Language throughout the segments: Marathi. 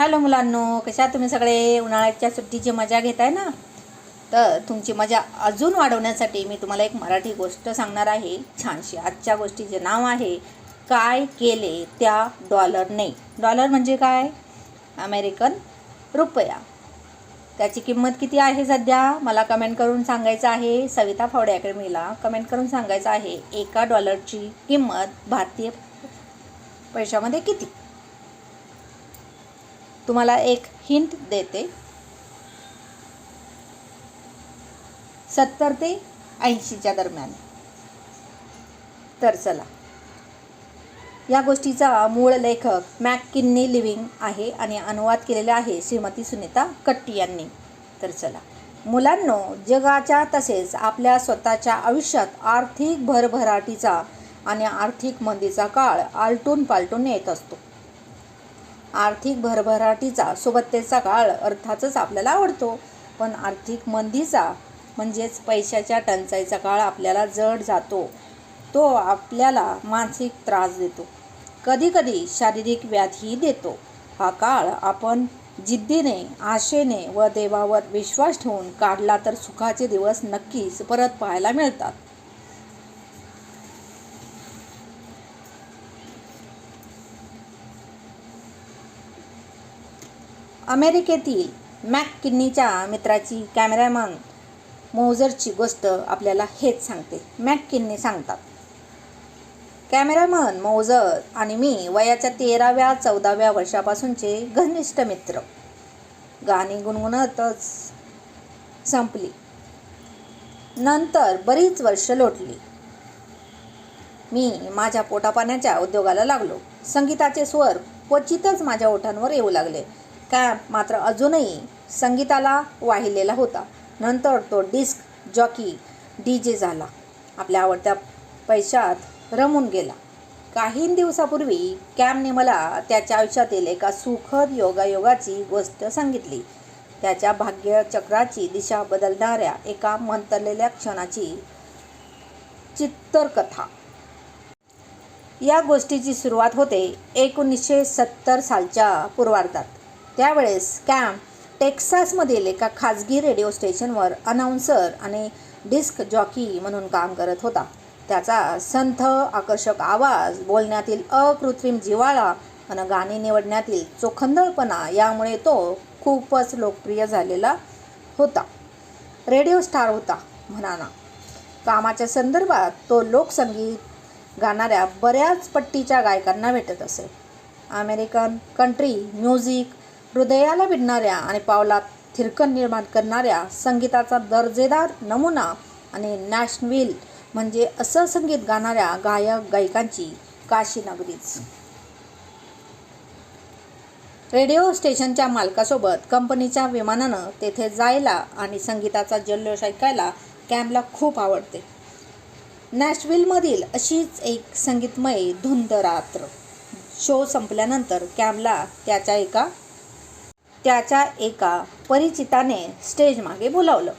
हॅलो मुलांनो कशा तुम्ही सगळे? उन्हाळ्याच्या सुट्टीची मजा घेताय ना? तर तुमची मजा अजून वाढवण्यासाठी मी तुम्हाला एक मराठी गोष्ट सांगणार आहे. छानशी आजच्या गोष्टीचे नाव आहे काय केले त्या डॉलरने? डॉलर म्हणजे काय? अमेरिकन रुपया. त्याची किंमत किती आहे सध्या? मला कमेंट करून सांगायचं आहे. सविता फावडे अकॅडमीला कमेंट करून सांगायचं आहे एका डॉलरची किंमत भारतीय पैशामध्ये किती? तुम्हाला एक हिंट देते. सत्तर ते ऐंशीच्या दरम्यान. तर चला. या गोष्टीचा मूळ लेखक मॅक किन्नी लिव्हिंग आहे आणि अनुवाद केलेला आहे श्रीमती सुनीता कट्टी यांनी. तर चला. मुलांनो जगाच्या तसेच आपल्या स्वतःच्या आयुष्यात आर्थिक भरभराटीचा आणि आर्थिक मंदीचा काळ आलटून पालटून येत असतो. आर्थिक भरभराटीचा सुबत्तेचा काळ अर्थातच आपल्याला आवडतो. पण आर्थिक मंदीचा म्हणजेच पैशाच्या टंचाईचा काळ आपल्याला जड जातो. तो आपल्याला मानसिक त्रास देतो. कधीकधी शारीरिक व्याधी देतो. हा काळ आपण जिद्दीने आशेने व देवावर विश्वास ठेवून काढला तर सुखाचे दिवस नक्कीच परत पाहायला मिळतात. अमेरिकेतील मॅक किन्नीच्या मित्राची कॅमेरामन मोझरची गोष्ट आपल्याला हेच सांगते. मॅक किन्नी सांगतात कॅमेरामन मोझर आणि मी वयाच्या तेराव्या चौदाव्या वर्षापासूनचे घनिष्ठ मित्र गाणी गुणगुणतच संपली. नंतर बरीच वर्ष लोटली. मी माझ्या पोटापाण्याच्या उद्योगाला लागलो. संगीताचे स्वर क्वचितच माझ्या ओठांवर येऊ लागले. कॅम्प मात्र अजूनही संगीताला वाहिलेला होता. नंतर तो डिस्क जॉकी डी जे झाला. आपल्या आवडत्या पैशात रमून गेला. काही दिवसापूर्वी कॅमने मला त्याच्या आयुष्यातील एका सुखद योगायोगाची गोष्ट सांगितली. त्याच्या भाग्यचक्राची दिशा बदलणाऱ्या एका मंतरलेल्या क्षणाची चित्तरकथा. या गोष्टीची सुरुवात होते एकोणीसशे सत्तर सालच्या पूर्वार्धात. त्यावेळेस कॅम टेक्सासमधील एका खाजगी रेडिओ स्टेशनवर अनाऊन्सर आणि डिस्क जॉकी म्हणून काम करत होता. त्याचा संथ आकर्षक आवाज बोलण्यातील अकृत्रिम जिवाळा आणि गाणी निवडण्यातील चोखंदळपणा यामुळे तो खूपच लोकप्रिय झालेला होता. रेडिओ स्टार होता म्हणाना. कामाच्या संदर्भात तो लोकसंगीत गाणाऱ्या बऱ्याच पट्टीच्या गायकांना भेटत असे. अमेरिकन कंट्री म्युझिक हृदयाला भिडणाऱ्या आणि पावलात थिरकन निर्माण करणाऱ्या संगीताचा दर्जेदार नमुना आणि नॅशनविल म्हणजे असं संगीत गाणाऱ्या गायक गायिकांची काशी नगरीच. रेडिओ स्टेशनच्या मालकासोबत कंपनीच्या विमानानं तेथे जायला आणि संगीताचा जल्लोष ऐकायला कॅमला खूप आवडते. नॅशविलमधील अशीच एक संगीतमय धुंद रात्र. शो संपल्यानंतर कॅमला त्याच्या एका त्याच्या एका परिचिताने स्टेज मागे बोलावलं.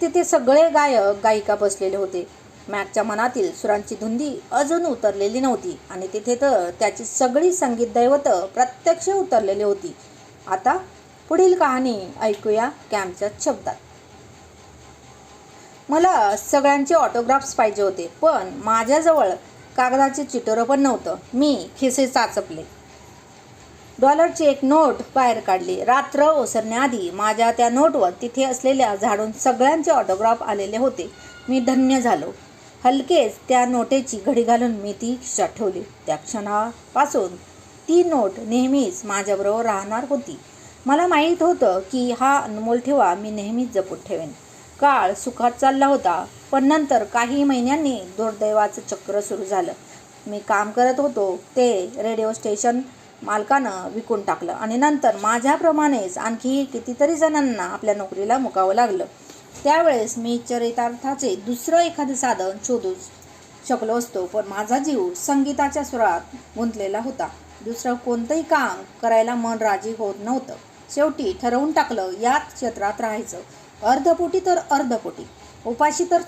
तिथे सगळे गायक गायिका बसलेले होते. मॅकच्या मनातील सुरांची धुंदी अजून उतरलेली नव्हती आणि तिथे तर त्याची सगळी संगीत दैवतं प्रत्यक्ष उतरलेली होती. आता पुढील कहाणी ऐकूया कॅम्पच्या शब्दात. मला सगळ्यांचे ऑटोग्राफ्स पाहिजे होते पण माझ्याजवळ कागदाचे चिटोरं पण नव्हतं. मी खिसे चाचपले. डॉलरची एक नोट बाहेर काढली. रात्र ओसरण्याआधी माझ्या त्या नोटवर तिथे असलेल्या झाडून सगळ्यांचे ऑटोग्राफ आलेले होते. मी धन्य झालो. हलकेच त्या नोटेची घडी घालून मी ती खिशात ठेवली. त्या क्षणापासून ती नोट नेहमीच माझ्याबरोबर राहणार होती. मला माहीत होतं की हा अनमोल ठेवा मी नेहमीच जपून ठेवेन. काळ सुखात चालला होता पण नंतर काही महिन्यांनी दुर्दैवाचं चक्र सुरू झालं. मी काम करत होतो ते रेडिओ स्टेशन मालकानं विकून टाकलं. आणि नंतर माझ्याप्रमाणेच आणखी कितीतरी जणांना आपल्या नोकरीला मुकावं लागलं. त्यावेळेस मी चरितार्थाचे दुसरं एखादं साधन शोधू शकलो असतो पण माझा जीव संगीताच्या सुरात गुंतलेला होता. दुसरं कोणतंही काम करायला मन राजी होत नव्हतं. शेवटी ठरवून टाकलं याच क्षेत्रात राहायचं. अर्धपोटी तर अर्धपोटी. उपाशी तर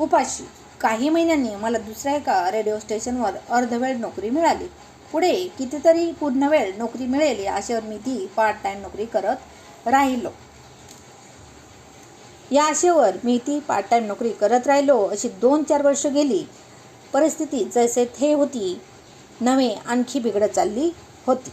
उपाशी. काही महिन्यांनी मला दुसऱ्या एका रेडिओ स्टेशनवर अर्धवेळ नोकरी मिळाली. पुढे कितीतरी पूर्णवेळ नोकरी मिळेल या आशेवर मी ती पार्ट टाईम नोकरी करत राहिलो. या आशेवर मी ती पार्ट टाईम नोकरी करत राहिलो. अशी दोन चार वर्ष गेली. परिस्थिती जसे थे होती नवे आणखी बिघडत चालली होती.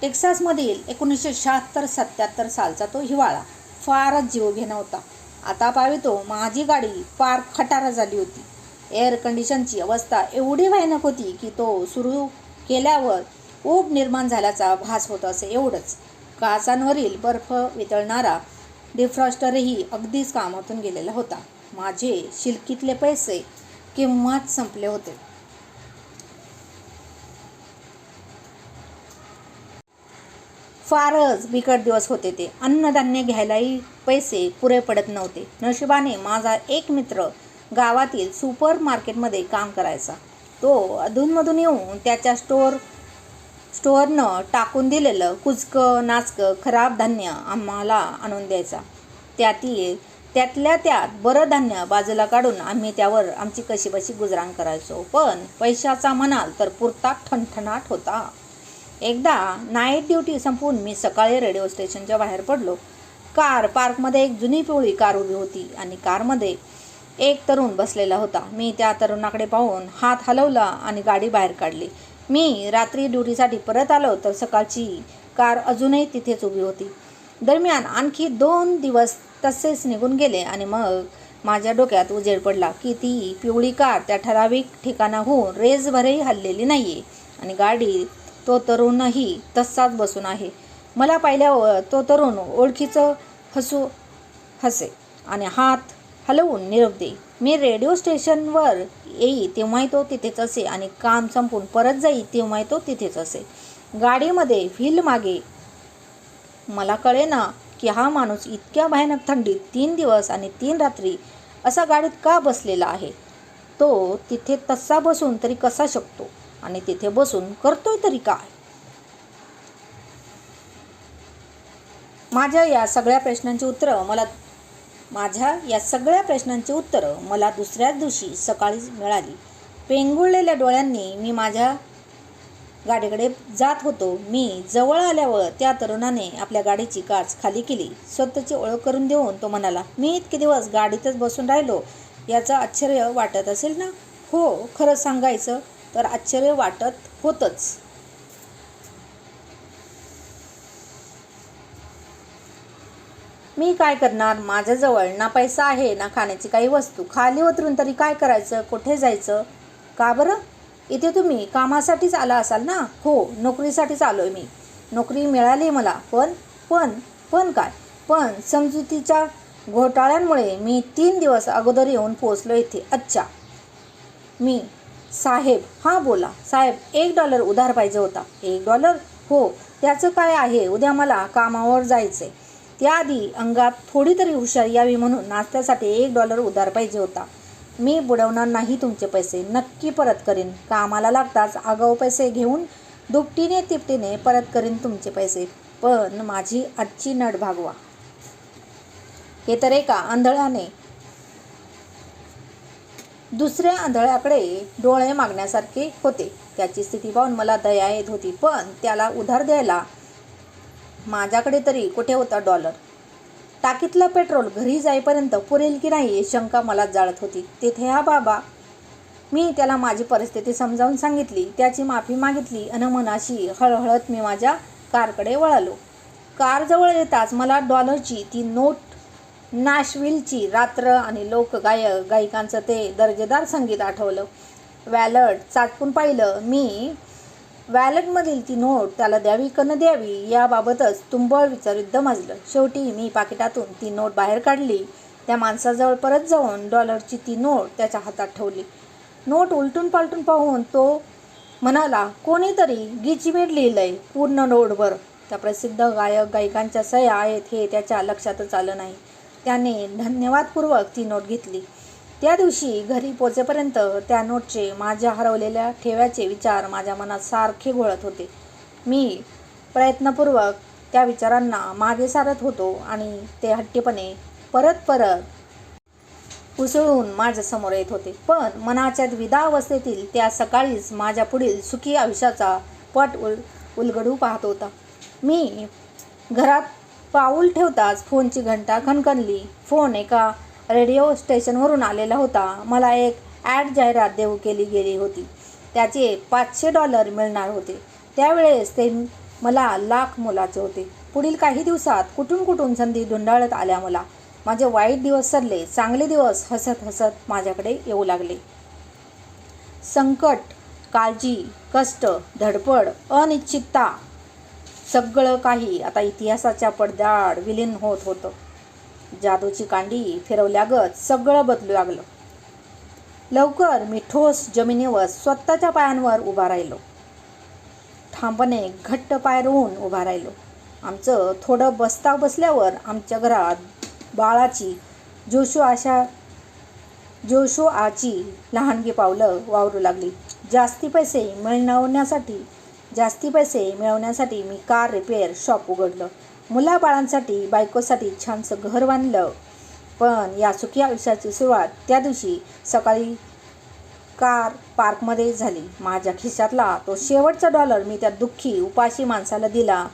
टेक्सासमधील एकोणीसशे शहात्तर सत्याहत्तर सालचा तो हिवाळा फारच जीवघेणा होता. आता पावितो माझी गाडी फार खटारा झाली होती. एअर कंडिशनची अवस्था एवढी भयानक होती की तो सुरू केल्यावर ऊब निर्माण झाल्याचा भास होत असे एवढंच. काचांवरील बर्फ वितळणारा डिफ्रॉस्टरही अगदीच कामातून गेलेला होता. माझे शिलकीतले पैसे किंमत संपले होते. फारच बिकट दिवस होते ते. अन्नधान्य घ्यायलाही पैसे पुरे पडत नव्हते. नशिबाने माझा एक मित्र गावातील सुपर मार्केटमध्ये काम करायचा. तो अधूनमधून येऊन त्याच्या स्टोअर स्टोअरनं टाकून दिलेलं कुचकं नाचकं खराब धान्य आम्हाला आणून द्यायचा. त्यातील त्यातल्या त्यात बरं धान्य बाजूला काढून आम्ही त्यावर आमची कशीबशी गुजराण करायचो. पण पैशाचा म्हणाल तर पुरता ठणठणाट होता. एकदा नाईट ड्युटी संपवून मी सकाळी रेडिओ स्टेशनच्या बाहेर पडलो. कार पार्कमध्ये एक जुनी पिवळी कार उभी होती आणि कारमध्ये एक तरुण बसलेला होता. मी त्या तरुणाकडे पाहून हात हलवला आणि गाडी बाहेर काढली. मी रात्री ड्युटीसाठी परत आलो तर सकाळची कार अजूनही तिथेच उभी होती. दरम्यान आणखी दोन दिवस तसेच निघून गेले आणि मग माझ्या डोक्यात उजेड पडला की ती पिवळी कार त्या ठराविक ठिकाणाहून रेसभरही हल्लेली नाही आहे आणि गाडी तो तरुणही तसाच बसून आहे. मला पाहिल्यावर तो तरुण ओळखीचं हसू हसे आणि हात हलवून निरोप दे मी रेडिओ स्टेशनवर येई तेव्हाही तो तिथेच असे आणि काम संपून परत जाई तेव्हाही तो तिथेच असे. गाडीमध्ये व्हील मागे. मला कळेना की हा माणूस इतक्या भयानक थंडीत तीन दिवस आणि तीन रात्री असा गाडीत का बसलेला आहे? तो तिथे तसा बसून तरी कसा शकतो आणि तिथे बसून करतोय तरी काय? माझ्या या सगळ्या प्रश्नांची उत्तरं मला माझ्या या सगळ्या प्रश्नांची उत्तरं मला दुसऱ्याच दिवशी सकाळीच मिळाली. पेंगुळलेल्या डोळ्यांनी मी माझ्या गाडीकडे जात होतो. मी जवळ आल्यावर त्या तरुणाने आपल्या गाडीची काच खाली केली. स्वतःची ओळख करून देऊन तो म्हणाला मी इतके दिवस गाडीतच बसून राहिलो. याचं आश्चर्य वाटत असेल ना? हो खरं सांगायचं तर आश्चर्य वाटत होतंच. मी काय करणार? माझ्याजवळ ना पैसा आहे ना खाण्याची काही वस्तू. खाली उतरून तरी काय करायचं? कुठे जायचं? का बरं? इथे तुम्ही कामासाठीच आला असाल ना? हो नोकरीसाठीच आलो आहे मी. नोकरी मिळाली मला पण पण पण काय? पण समजुतीच्या घोटाळ्यांमुळे मी तीन दिवस अगोदर येऊन पोचलो इथे. अच्छा. मी साहेब हां बोला. साहेब एक डॉलर उधार पाहिजे होता. एक डॉलर? हो त्याचं काय आहे? उद्या मला कामावर जायचं आहे त्याआधी अंगात थोडी तरी हुशारी यावी म्हणून नाश्त्यासाठी एक डॉलर उधार पाहिजे होता. मी बुडवणार नाही तुमचे पैसे. नक्की परत करीन. कामाला लागताच आगाऊ पैसे घेऊन दुपटीने तिपटीने परत करीन तुमचे पैसे. पण माझी आजची नट भागवा. हे तर एका आंधळाने दुसऱ्या आंधळ्याकडे डोळे मागण्यासारखे होते. त्याची स्थिती पाहून मला दया येत होती. पण त्याला उधार द्यायला माझ्याकडे तरी कुठे होता डॉलर? टाकीतलं पेट्रोल घरी जाईपर्यंत पुरेल की नाही शंका मला जाळत होती. तेथे हा बाबा. मी त्याला माझी परिस्थिती समजावून सांगितली त्याची माफी मागितली अन मनाशी हळहळत मी माझ्या कारकडे वळालो. कारजवळ येताच मला डॉलरची ती नोट नॅशविलची रात्र आणि लोकगायक गायिकांचं ते दर्जेदार संगीत आठवलं. वॅलट चाटकून पाहिलं मी वॅलेटमधील ती नोट त्याला द्यावी का न द्यावी याबाबतच तुंबळ विचार युद्ध माजलं शेवटी मी पाकिटातून ती नोट बाहेर काढली. त्या माणसाजवळ परत जाऊन डॉलरची ती नोट त्याच्या हातात ठेवली. नोट उलटून पालटून पाहून तो म्हणाला कोणीतरी गिचीमेट लिहिलंय पूर्ण नोटवर त्या प्रसिद्ध गायक गायिकांच्या सह्या आहेत हे त्याच्या लक्षातच आलं नाही. त्याने धन्यवादपूर्वक ती नोट घेतली. त्या दिवशी घरी पोचेपर्यंत त्या नोटचे माझ्या हरवलेल्या ठेव्याचे विचार माझ्या मनात सारखे घोळत होते. मी प्रयत्नपूर्वक त्या विचारांना मागे सारत होतो आणि ते हट्टीपणे परत परत उसळून माझ्यासमोर येत होते. पण मनाच्या द्विधा अवस्थेतील त्या सकाळीच माझ्या पुढील सुखी आयुष्याचा पट उल उलगडू पाहत होता. मी घरात पाऊल ठेवताच फोनची घंटा खणखणली. फोन एका रेडिओ स्टेशनवरून आलेला होता. मला एक ॲड जाहिरात देऊ केली गेली होती. त्याचे पाचशे डॉलर मिळणार होते. त्यावेळेस ते मला लाख मोलाचे होते. पुढील काही दिवसात कुठून कुठून संधी धुंडाळत आल्या मला. माझे वाईट दिवस सरले चांगले दिवस हसत हसत माझ्याकडे येऊ लागले. संकट काळजी कष्ट धडपड अनिश्चितता सगळं काही आता इतिहासाच्या पडद्याआड विलीन होत होतं. जादूची कांडी फिरवल्यागत सगळं बदलू लागलं. लवकर मी ठोस जमिनीवर स्वतःच्या पायांवर उभा राहिलो. ठामपणे घट्ट पाय रोवून उभा राहिलो. आमचं थोडं बसता बसल्यावर आमच्या घरात बाळाची जोशू आशा जोशो आची लहानगी पावलं वावरू लागली. जास्ती पैसे मिळवण्यासाठी जास्ती पैसे मिळवण्यासाठी मी कार रिपेअर शॉप उघडलं. मुलाबाळांसाठी बायकोसाठी छानसं घर बांधलं. पण या सुखी आयुष्याची सुरुवात त्या दिवशी सकाळी कार पार्कमध्ये झाली. माझ्या खिशातला तो शेवटचा डॉलर मी त्या दुःखी उपाशी माणसाला दिला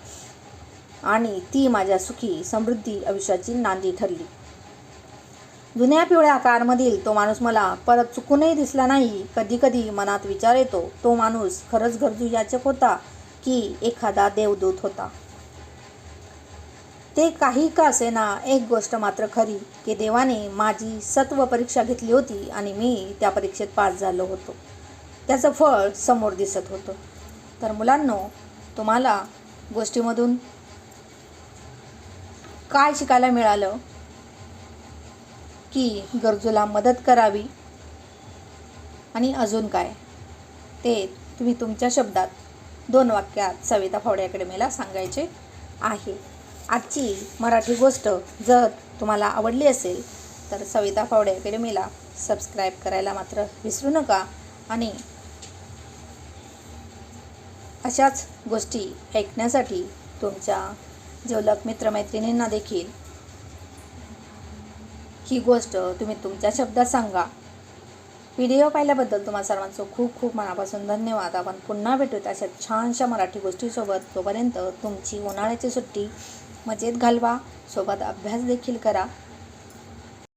आणि ती माझ्या सुखी समृद्धी आयुष्याची नांदी ठरली. जुन्या पिवळ्या कारमधील तो माणूस मला परत चुकूनही दिसला नाही. कधी कधी मनात विचार येतो तो माणूस खरंच गरजू याचक होता की एखादा देवदूत होता. ते काही का असेना एक गोष्ट मात्र खरी की देवाने माझी सत्व परीक्षा घेतली होती आणि मी त्या परीक्षेत पास झालो होतो. त्याचं फळ समोर दिसत होतं. तर मुलांनो तुम्हाला गोष्टीमधून काय शिकायला मिळालं? की गरजूला मदत करावी? आणि अजून काय? ते तुम्ही तुमच्या शब्दात दोन वाक्यात सविता फावडे अकॅडमीला सांगायचे आहे. आजची मराठी गोष्ट जर तुम्हाला आवडली असेल तर सविता फावडे अकॅडमीला सबस्क्राईब करायला मात्र विसरू नका. आणि अशाच गोष्टी ऐकण्यासाठी तुमच्या जेवलक मित्रमैत्रिणींना देखील ही गोष्ट तुम्ही तुमच्या शब्दात सांगा. व्हिडिओ पाहिल्याबद्दल तुम्हा सर्वांचं खूप खूप मनापासून धन्यवाद. आपण पुन्हा भेटूत अशा छानशा मराठी गोष्टीसोबत. तोपर्यंत तुमची उन्हाळ्याची सुट्टी मजेत घालवा. सोबत अभ्यास देखील करा.